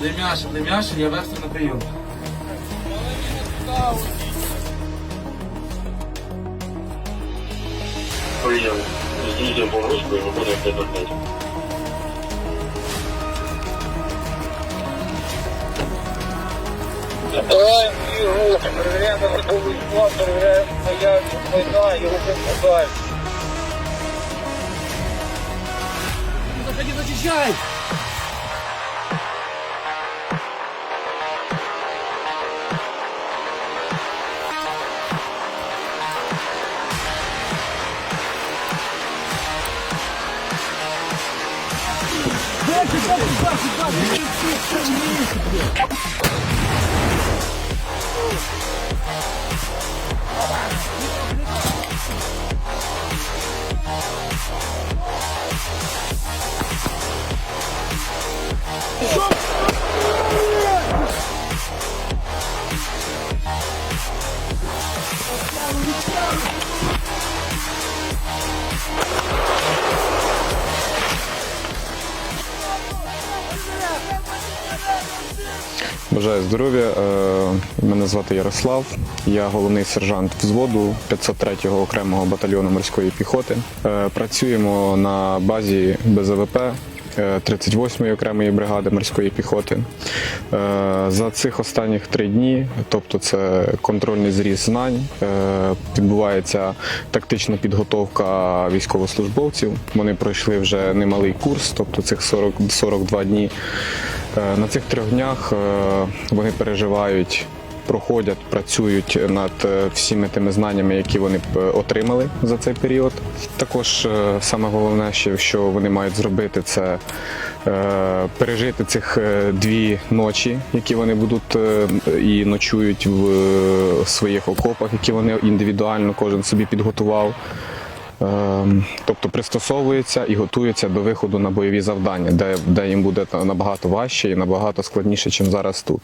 Дем'яша, Дем'яша, я верхню на прийом. Прийняв. Здійснює погрузку і виходить 505. Забираємо його, перевіряємо готовий склад, перевіряємо наявність майна, його покидаємо. Заходи, зачищай! Let's go! Бажаю здоров'я. Е, Мене звати Ярослав. Я головний сержант взводу 503-го окремого батальйону морської піхоти. Е, Працюємо на базі БЗВП. е, 38-ї окремої бригади морської піхоти. Е, За цих останніх три дні, тобто це контрольний зріз знань, е, відбувається тактична підготовка військовослужбовців. Вони пройшли вже немалий курс, тобто цих 40, 42 дні. Е, На цих трьох днях е, вони переживають, проходять, працюють над е, всіми тими знаннями, які вони отримали за цей період. Також саме головне, що- вони мають зробити, це пережити цих дві ночі, які вони будуть і ночують в своїх окопах, які вони індивідуально кожен собі підготував. Ем, Тобто пристосовується і готується до виходу на бойові завдання, де, де їм буде набагато важче і набагато складніше, ніж зараз тут.